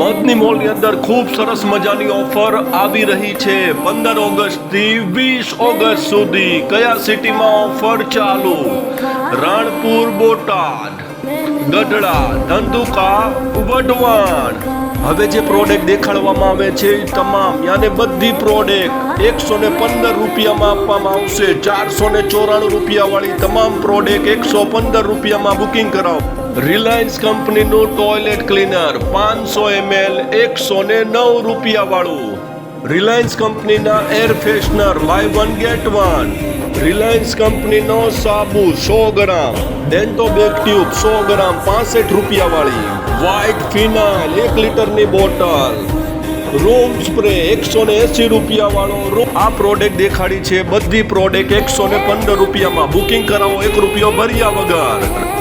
મોતની મોલની અંદર ખૂબ સરસ મજાની ઓફર આવી રહી છે. પંદર ઓગસ્ટથી વીસ ઓગસ્ટ સુધી કયા સિટીમાં ઓફર ચાલુ? રાણપુર, બોટાદ, ગઢડા, ધંધુકા, વઢવાણ. હવે જે પ્રોડક્ટ દેખાડવામાં આવે છે એ તમામ. યાને બધી પ્રોડક્ટ એકસો ને પંદર રૂપિયામાં આપવામાં આવશે. ચારસો ને ચોરાણું રૂપિયા વાળી તમામ પ્રોડક્ટ એકસો પંદર રૂપિયામાં બુકિંગ કરાવો. રિલાયન્સ કંપનીનું ટોયલેટ ક્લીનર પાંચસો એમએલ એકસો ને નવ રૂપિયા વાળું રિલાયન્સ કંપનીના air freshener buy one get one. Reliance કંપનીનો સાબુ સો ગ્રામ, ડેન્ટો બેક ટ્યુબ સો ગ્રામ, પાસઠ રૂપિયા વાળી વ્હાઇટ ફિનાઇલ એક લીટરની બોટલ. રૂમ સ્પ્રે એકસો ને એસી રૂપિયા વાળો આ પ્રોડક્ટ દેખાડી છે બધી પ્રોડક્ટ એકસો ને પંદર રૂપિયામાં. બુકિંગ કરાવો એક રૂપિયો ભર્યા વગર.